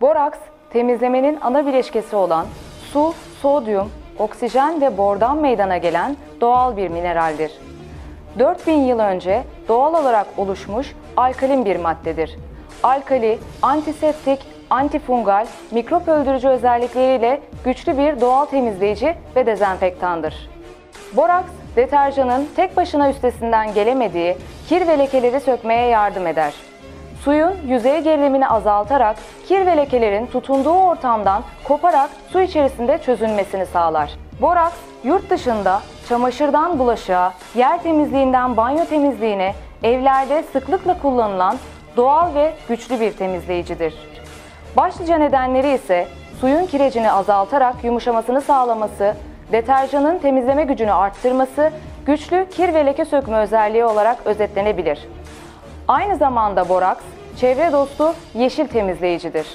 Boraks, temizlemenin ana bileşkesi olan su, sodyum, oksijen ve bordan meydana gelen doğal bir mineraldir. 4000 yıl önce doğal olarak oluşmuş alkalin bir maddedir. Alkali, antiseptik, antifungal, mikrop öldürücü özellikleriyle güçlü bir doğal temizleyici ve dezenfektandır. Boraks, deterjanın tek başına üstesinden gelemediği kir ve lekeleri sökmeye yardım eder. Suyun yüzey gerilimini azaltarak kir ve lekelerin tutunduğu ortamdan koparak su içerisinde çözünmesini sağlar. Boraks, yurt dışında çamaşırdan bulaşığa, yer temizliğinden banyo temizliğine, evlerde sıklıkla kullanılan doğal ve güçlü bir temizleyicidir. Başlıca nedenleri ise suyun kirecini azaltarak yumuşamasını sağlaması, deterjanın temizleme gücünü arttırması, güçlü kir ve leke sökme özelliği olarak özetlenebilir. Aynı zamanda boraks, çevre dostu yeşil temizleyicidir.